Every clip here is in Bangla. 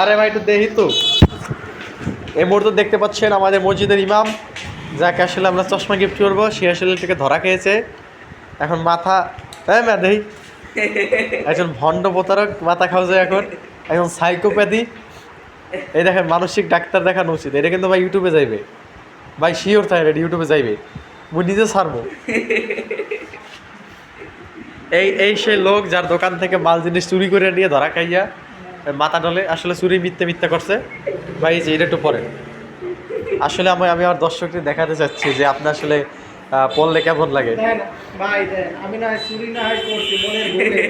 আরে ভাই, একটু দেখি তো। এই মুহূর্তে দেখতে পাচ্ছেন আমাদের মসজিদের ইমাম, যাকে আসলে আমরা চশমা গিফট করব, সে আসলে থেকে ধরা খেয়েছে। এখন মাথা হ্যাঁ ম্যা দেই একজন ভণ্ড প্রতারক, মাথা খাওয়া এখন। একজন সাইকোপ্যাথি এই দেখেন, মানসিক ডাক্তার দেখানো উচিত। এটা কিন্তু ভাই ইউটিউবে যাইবে। ভাই শিওর এটা ইউটিউবে যাইবে। মুই নিজে ছাড়বো। এই এই সেই লোক যার দোকান থেকে মাল জিনিস চুরি করে নিয়ে ধরা খাইয়া মাথা ডলে আসলে চুরি মিথ্যে মিথ্যে করছে। ভাই যে এটা একটু পরে আসলে আমি আমি আমার দর্শককে দেখাতে চাচ্ছি যে আপনার আসলে পড়লে কেমন লাগে? ভাই আমি না চুরি না হয় করছি মনের ভুলে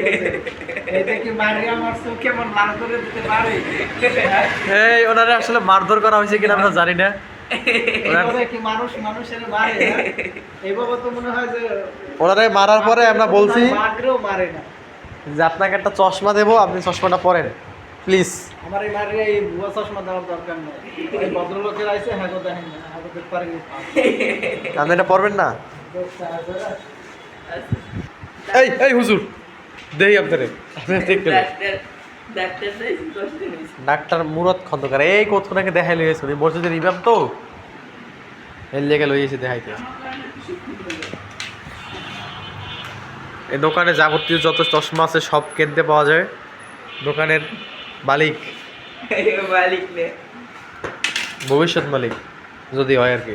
এই ওনারা আসলে মারধর করা হয়েছে কিনা আমরা জানি না। ওনার- মারার পরে আমরা বলছি যে আপনাকে একটা চশমা দেবো আপনি চশমাটা পরেন। প্লিজ আমার এই মারে এই ভুয়া চশমা দেওয়ার দরকার নেই। এই ভদ্রলোকের আইসে হ্যাঁ গো দেখেন না হ্যাঁ গো দেখতে পারি আপনি এটা পরবেন না? এই এই হুজুর দেই আপনারে। আপনি দেখতে ডাক্তার মুরত খন্দকার এই কতক্ষণাকে দেখাই লইয়েছে উনি মসজিদের ইমাম তো। এর লেগে লইয়েছে দেখাইতে। এই দোকানে যাবতীয় যত চশমা আছে সব কিনতে পাওয়া যায়। দোকানের মালিক। মালিক নে। ভবিষ্যৎ মালিক যদি হয় আর কি।